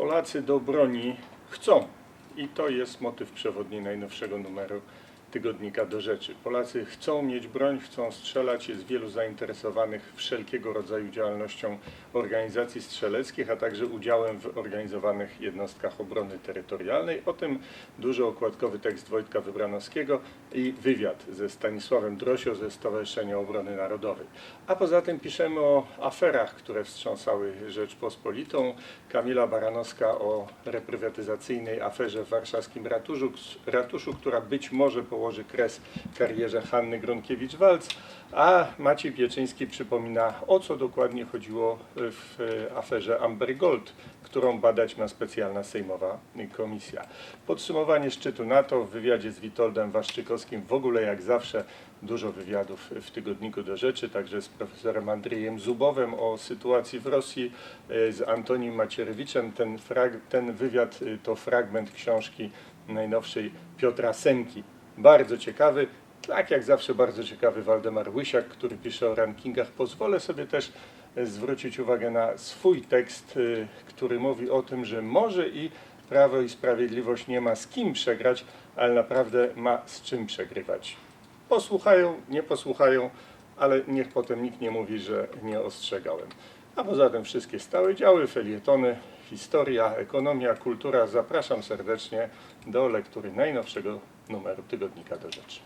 Polacy do broni chcą. I to jest motyw przewodni najnowszego numeru tygodnika do rzeczy. Polacy chcą mieć broń, chcą strzelać, jest wielu zainteresowanych wszelkiego rodzaju działalnością organizacji strzeleckich, a także udziałem w organizowanych jednostkach obrony terytorialnej. O tym dużo okładkowy tekst Wojtka Wybranowskiego i wywiad ze Stanisławem Drosio ze Stowarzyszenia Obrony Narodowej. A poza tym piszemy o aferach, które wstrząsały Rzeczpospolitą. Kamila Baranowska o reprywatyzacyjnej aferze w warszawskim ratuszu, ratuszu która być może położy kres karierze Hanny Gronkiewicz-Walc, a Maciej Pieczyński przypomina, o co dokładnie chodziło w aferze Amber Gold, którą badać ma specjalna sejmowa komisja. Podsumowanie szczytu NATO w wywiadzie z Witoldem Waszczykowskim, w ogóle jak zawsze dużo wywiadów w tygodniku do rzeczy, także z profesorem Andrzejem Zubowem o sytuacji w Rosji, e, z Antonim Macierewiczem. Ten, frag, ten wywiad y, to fragment książki najnowszej Piotra Semki. Bardzo ciekawy. Tak jak zawsze bardzo ciekawy Waldemar Łysiak, który pisze o rankingach. Pozwolę sobie też e, zwrócić uwagę na swój tekst, y, który mówi o tym, że może i Prawo i Sprawiedliwość nie ma z kim przegrać, ale naprawdę ma z czym przegrywać. Posłuchają, nie posłuchają, ale niech potem nikt nie mówi, że nie ostrzegałem. A poza tym wszystkie stałe działy, felietony, historia, ekonomia, kultura. Zapraszam serdecznie do lektury najnowszego numeru Tygodnika do Rzeczy.